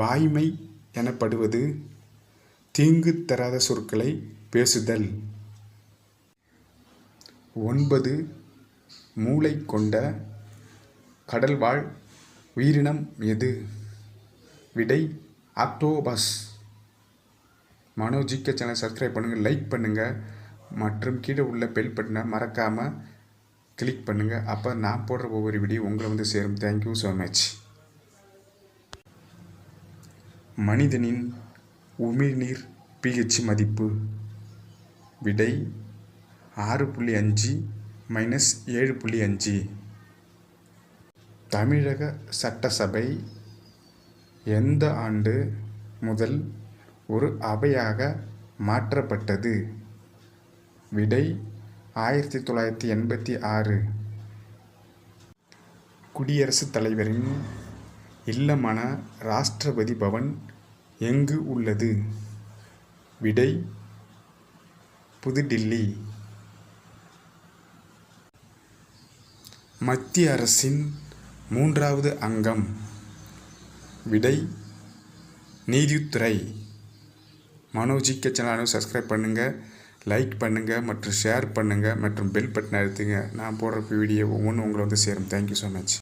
வாய்மை எனப்படுவது தீங்கு தராத சொற்களை பேசுதல். ஒன்பது மூளை கொண்ட கடல்வாழ் உயிரினம் எது? விடை ஆக்டோபஸ். மனோஜிக்க சேனல் சப்ஸ்கிரைப் பண்ணுங்கள் லைக் பண்ணுங்கள் மற்றும் கீழே உள்ள பெல் பட்டனை மறக்காமல் கிளிக் பண்ணுங்கள் அப்போ நான் போடுற ஒவ்வொரு வீடியோ உங்களை வந்து சேரும். தேங்க்யூ ஸோ மச் மனிதனின் உமிழ்நீர் பிஹெச் மதிப்பு. விடை ஆறு புள்ளி அஞ்சு மைனஸ் ஏழு புள்ளி அஞ்சு. தமிழக சட்டசபை எந்த ஆண்டு முதல் ஒரு அவையாக மாற்றப்பட்டது? விடை ஆயிரத்தி தொள்ளாயிரத்தி எண்பத்தி ஆறு. குடியரசுத் தலைவரின் இல்லமான ராஷ்டிரபதி பவன் எங்கு உள்ளது? விடை புதுடில்லி. மத்திய அரசின் மூன்றாவது அங்கம். விடை நீதித்துறை. மனோஜிக்க சேனலை சப்ஸ்கிரைப் பண்ணுங்கள் லைக் பண்ணுங்கள் மற்றும் ஷேர் பண்ணுங்கள் மற்றும் பெல் பட்டன் அழுத்துங்க. நான் போடுற வீடியோ ஒவ்வொன்றும் உங்களை வந்து சேரும் தேங்க்யூ ஸோ மச்